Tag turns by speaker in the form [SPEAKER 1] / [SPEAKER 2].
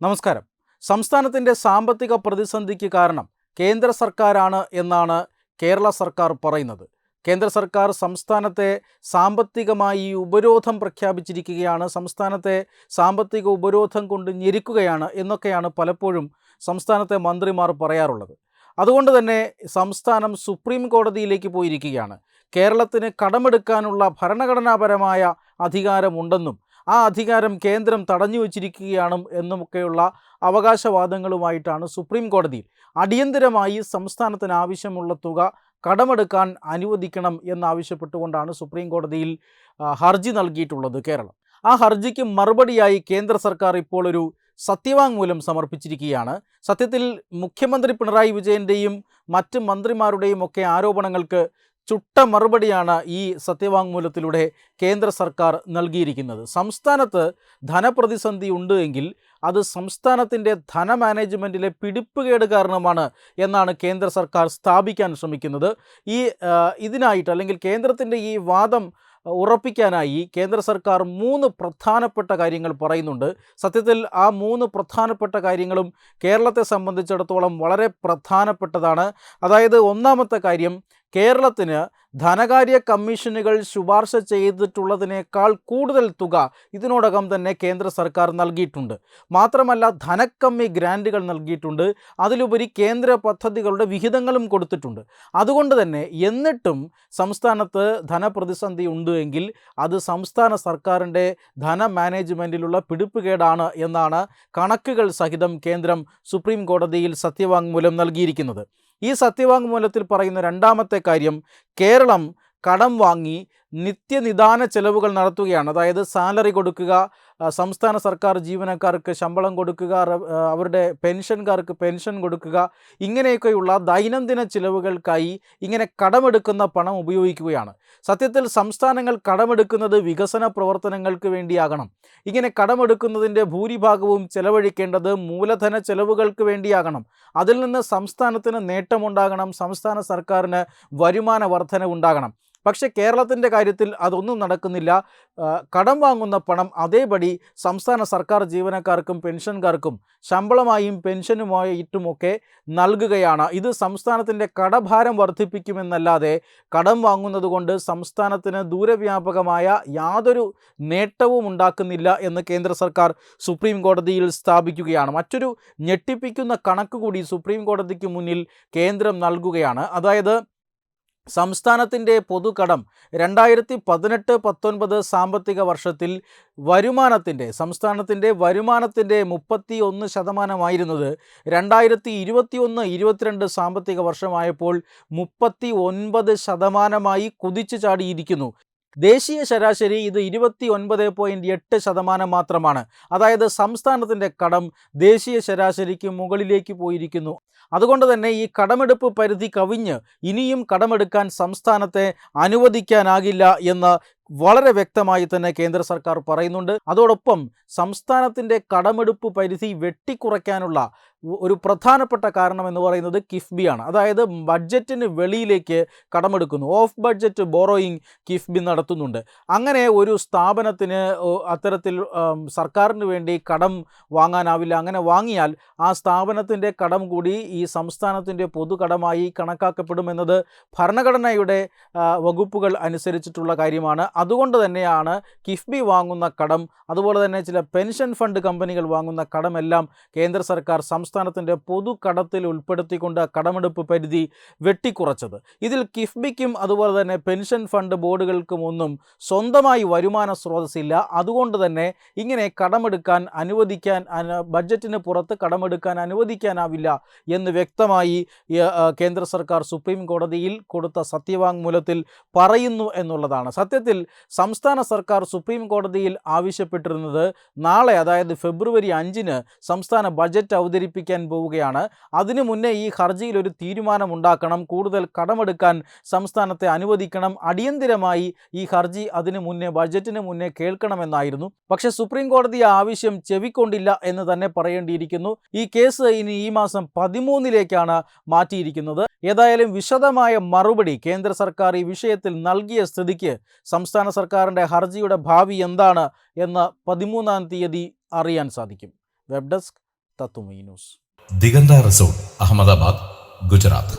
[SPEAKER 1] നമസ്കാരം. സംസ്ഥാനത്തിന്റെ സാമ്പത്തിക പ്രതിസന്ധിക്ക് കാരണം കേന്ദ്ര സർക്കാരാണ് എന്നാണ് കേരള സർക്കാർ പറയുന്നത്. കേന്ദ്ര സർക്കാർ സംസ്ഥാനത്തെ സാമ്പത്തികമായി ഉപരോധം പ്രഖ്യാപിച്ചിരിക്കുകയാണ് സംസ്ഥാനത്തെ സാമ്പത്തിക ഉപരോധം കൊണ്ട് ഞെരുക്കുകയാണ് എന്നൊക്കെയാണ് പലപ്പോഴും സംസ്ഥാനത്തെ മന്ത്രിമാർ പറയാറുള്ളത്. അതുകൊണ്ട് തന്നെ സംസ്ഥാനം സുപ്രീം കോടതിയിലേക്ക് പോയിരിക്കുകയാണ്. കേരളത്തിന് കടമെടുക്കാനുള്ള ഭരണഘടനാപരമായ അധികാരമുണ്ടെന്നും ആ അധികാരം കേന്ദ്രം തടഞ്ഞു വച്ചിരിക്കുകയാണ് എന്നുമൊക്കെയുള്ള അവകാശവാദങ്ങളുമായിട്ടാണ് സുപ്രീം കോടതി അടിയന്തരമായി സംസ്ഥാനത്തിന് ആവശ്യമുള്ള തുക കടമെടുക്കാൻ അനുവദിക്കണം എന്നാവശ്യപ്പെട്ടുകൊണ്ടാണ് സുപ്രീം കോടതിയിൽ ഹർജി നൽകിയിട്ടുള്ളത് കേരളം. ആ ഹർജിക്ക് മറുപടിയായി കേന്ദ്ര സർക്കാർ ഇപ്പോൾ ഒരു സത്യവാങ്മൂലം സമർപ്പിച്ചിരിക്കുകയാണ്. സത്യത്തിൽ മുഖ്യമന്ത്രി പിണറായി വിജയന്റെയും മറ്റ് മന്ത്രിമാരുടെയും ഒക്കെ ആരോപണങ്ങൾക്ക് ചുട്ട മറുപടിയാണ് ഈ സത്യവാങ്മൂലത്തിലൂടെ കേന്ദ്ര സർക്കാർ നൽകിയിരിക്കുന്നത്. സംസ്ഥാനത്ത് ധനപ്രതിസന്ധി ഉണ്ട് എങ്കിൽ അത് സംസ്ഥാനത്തിന്റെ ധന മാനേജ്മെന്റിലെ പിടിപ്പുകേട് കാരണമാണ് എന്നാണ് കേന്ദ്ര സർക്കാർ സ്ഥാപിക്കാൻ ശ്രമിക്കുന്നത്. ഈ ഇതിനായിട്ട് അല്ലെങ്കിൽ കേന്ദ്രത്തിന്റെ ഈ വാദം ഉറപ്പിക്കാനായി കേന്ദ്ര സർക്കാർ മൂന്ന് പ്രധാനപ്പെട്ട കാര്യങ്ങൾ പറയുന്നുണ്ട്. സത്യത്തിൽ ആ മൂന്ന് പ്രധാനപ്പെട്ട കാര്യങ്ങളും കേരളത്തെ സംബന്ധിച്ചിടത്തോളം വളരെ പ്രധാനപ്പെട്ടതാണ്. അതായത് ഒന്നാമത്തെ കാര്യം കേരളത്തിന് ധനകാര്യ കമ്മീഷനുകൾ ശുപാർശ ചെയ്തിട്ടുള്ളതിനേക്കാൾ കൂടുതൽ തുക ഇതിനോടകം തന്നെ കേന്ദ്ര സർക്കാർ നൽകിയിട്ടുണ്ട്. മാത്രമല്ല ധനക്കമ്മി ഗ്രാന്റുകൾ നൽകിയിട്ടുണ്ട്. അതിലുപരി കേന്ദ്ര പദ്ധതികളുടെ വിഹിതങ്ങളും കൊടുത്തിട്ടുണ്ട്. അതുകൊണ്ട് തന്നെ എന്നിട്ടും സംസ്ഥാനത്ത് ധനപ്രതിസന്ധി ഉണ്ട് എങ്കിൽ അത് സംസ്ഥാന സർക്കാരിന്റെ ധന മാനേജ്മെന്റിലുള്ള പിടിപ്പുകേടാണ് എന്നാണ് കണക്കുകൾ സഹിതം കേന്ദ്രം സുപ്രീം കോടതിയിൽ സത്യവാങ്മൂലം നൽകിയിരിക്കുന്നത്. ഈ സത്യവാങ്മൂലത്തിൽ പറയുന്ന രണ്ടാമത്തെ കാര്യം കേരളം കടം വാങ്ങി നിത്യനിദാന ചെലവുകൾ നടത്തുകയാണ്. അതായത് സാലറി കൊടുക്കുക സംസ്ഥാന സർക്കാർ ജീവനക്കാർക്ക് ശമ്പളം കൊടുക്കുക അവരുടെ പെൻഷൻകാർക്ക് പെൻഷൻ കൊടുക്കുക ഇങ്ങനെയൊക്കെയുള്ള ദൈനംദിന ചിലവുകൾക്കായി ഇങ്ങനെ കടമെടുക്കുന്ന പണം ഉപയോഗിക്കുകയാണ്. സത്യത്തിൽ സംസ്ഥാനങ്ങൾ കടമെടുക്കുന്നത് വികസന പ്രവർത്തനങ്ങൾക്ക് വേണ്ടിയാകണം. ഇങ്ങനെ കടമെടുക്കുന്നതിന്റെ ഭൂരിഭാഗവും ചെലവഴിക്കേണ്ടത് മൂലധന ചെലവുകൾക്ക് വേണ്ടിയാകണം. അതിൽ നിന്ന് സംസ്ഥാനത്തിന് നേട്ടമുണ്ടാകണം സംസ്ഥാന സർക്കാരിന് വരുമാന വർധന ഉണ്ടാകണം പക്ഷേ കേരളത്തിന്റെ കാര്യത്തിൽ അതൊന്നും നടക്കുന്നില്ല. കടം വാങ്ങുന്ന പണം അതേപടി സംസ്ഥാന സർക്കാർ ജീവനക്കാർക്കും പെൻഷൻകാർക്കും ശമ്പളമായും പെൻഷനുമായിട്ടുമൊക്കെ നൽകുകയാണ്. ഇത് സംസ്ഥാനത്തിന്റെ കടഭാരം വർദ്ധിപ്പിക്കുമെന്നല്ലാതെ കടം വാങ്ങുന്നതുകൊണ്ട് സംസ്ഥാനത്തിന് ദൂരവ്യാപകമായ യാതൊരു നേട്ടവും ഉണ്ടാക്കുന്നില്ല എന്ന് കേന്ദ്ര സർക്കാർ സുപ്രീം കോടതിയിൽ സ്ഥാപിക്കുകയാണ്. മറ്റൊരു ഞെട്ടിപ്പിക്കുന്ന കണക്ക് കൂടി സുപ്രീം കോടതിക്ക് മുന്നിൽ കേന്ദ്രം നൽകുകയാണ്. അതായത് സംസ്ഥാനത്തിന്റെ പൊതുകടം രണ്ടായിരത്തി പതിനെട്ട് പത്തൊൻപത് സാമ്പത്തിക വർഷത്തിൽ വരുമാനത്തിന്റെ സംസ്ഥാനത്തിന്റെ വരുമാനത്തിന്റെ മുപ്പത്തി ഒന്ന് ശതമാനമായിരുന്നത് രണ്ടായിരത്തി ഇരുപത്തി ഒന്ന് ഇരുപത്തിരണ്ട് സാമ്പത്തിക വർഷമായപ്പോൾ മുപ്പത്തി ഒൻപത് ശതമാനമായി കുതിച്ചു ചാടിയിരിക്കുന്നു. ദേശീയ ശരാശരി ഇത് ഇരുപത്തി ഒൻപത് പോയിന്റ് എട്ട് ശതമാനം മാത്രമാണ്. അതായത് സംസ്ഥാനത്തിന്റെ കടം ദേശീയ ശരാശരിക്ക് മുകളിലേക്ക് പോയിരിക്കുന്നു. അതുകൊണ്ട് തന്നെ ഈ കടമെടുപ്പ് പരിധി കവിഞ്ഞ് ഇനിയും കടമെടുക്കാൻ സംസ്ഥാനത്തെ അനുവദിക്കാനാകില്ല എന്ന് വളരെ വ്യക്തമായി തന്നെ കേന്ദ്ര സർക്കാർ പറയുന്നുണ്ട്. അതോടൊപ്പം സംസ്ഥാനത്തിന്റെ കടമെടുപ്പ് പരിധി വെട്ടിക്കുറയ്ക്കാനുള്ള ഒരു പ്രധാനപ്പെട്ട കാരണം എന്ന് പറയുന്നത് കിഫ്ബിയാണ് അതായത് ബഡ്ജറ്റിന് വെളിയിലേക്ക് കടമെടുക്കുന്നു. ഓഫ് ബഡ്ജറ്റ് ബോറോയിങ് കിഫ്ബി നടത്തുന്നുണ്ട്. അങ്ങനെ ഒരു സ്ഥാപനത്തിന് അത്തരത്തിൽ സർക്കാരിന് വേണ്ടി കടം വാങ്ങാനാവില്ല. അങ്ങനെ വാങ്ങിയാൽ ആ സ്ഥാപനത്തിന്റെ കടം കൂടി ഈ സംസ്ഥാനത്തിന്റെ പൊതുകടമായി കണക്കാക്കപ്പെടുമെന്നത് ഭരണഘടനയുടെ വകുപ്പുകൾ അനുസരിച്ചിട്ടുള്ള കാര്യമാണ്. അതുകൊണ്ട് തന്നെയാണ് കിഫ്ബി വാങ്ങുന്ന കടം അതുപോലെ തന്നെ ചില പെൻഷൻ ഫണ്ട് കമ്പനികൾ വാങ്ങുന്ന കടമെല്ലാം കേന്ദ്ര സർക്കാർ സംസ്ഥാനത്തിന്റെ പൊതുകടത്തിൽ ഉൾപ്പെടുത്തിക്കൊണ്ട് കടമെടുപ്പ് പരിധി വെട്ടിക്കുറച്ചത്. ഇതിൽ കിഫ്ബിക്കും അതുപോലെ തന്നെ പെൻഷൻ ഫണ്ട് ബോർഡുകൾക്കും ഒന്നും സ്വന്തമായി വരുമാന സ്രോതസ്സില്ല. അതുകൊണ്ട് തന്നെ ഇങ്ങനെ കടമെടുക്കാൻ അനുവദിക്കാൻ ബജറ്റിന് പുറത്ത് കടമെടുക്കാൻ അനുവദിക്കാനാവില്ല എന്ന് വ്യക്തമായി കേന്ദ്ര സർക്കാർ സുപ്രീം കോടതിയിൽ കൊടുത്ത സത്യവാങ്മൂലത്തിൽ പറയുന്നു എന്നുള്ളതാണ്. സത്യത്തിൽ സംസ്ഥാന സർക്കാർ സുപ്രീം കോടതിയിൽ ആവശ്യപ്പെട്ടിരുന്നത് നാളെ അതായത് ഫെബ്രുവരി അഞ്ചിന് സംസ്ഥാന ബജറ്റ് അവതരിപ്പിക്കാൻ പോവുകയാണ്. അതിനു മുന്നേ ഈ ഹർജിയിൽ ഒരു തീരുമാനം ഉണ്ടാക്കണം കൂടുതൽ കടമെടുക്കാൻ സംസ്ഥാനത്തെ അനുവദിക്കണം. അടിയന്തിരമായി ഈ ഹർജി അതിനു മുന്നേ ബജറ്റിന് മുന്നേ കേൾക്കണമെന്നായിരുന്നു. പക്ഷേ സുപ്രീം കോടതി ആവശ്യം ചെവിക്കൊണ്ടില്ല എന്ന് തന്നെ പറയേണ്ടിയിരിക്കുന്നു. ഈ കേസ് ഇനി ഈ മാസം പതിമൂന്നിലേക്കാണ് മാറ്റിയിരിക്കുന്നത്. ഏതായാലും വിശദമായ മറുപടി കേന്ദ്ര സർക്കാർ ഈ വിഷയത്തിൽ നൽകിയ സ്ഥിതിക്ക് സംസ്ഥാന സർക്കാരിന്റെ ഹർജിയുടെ ഭാവി എന്താണ് എന്ന് പതിമൂന്നാം തീയതി അറിയാൻ സാധിക്കും. വെബ് ഡെസ്ക് തത്തുമൈ ന്യൂസ്
[SPEAKER 2] ദിഗന്ത റിസോർട്ട് അഹമ്മദാബാദ് ഗുജറാത്ത്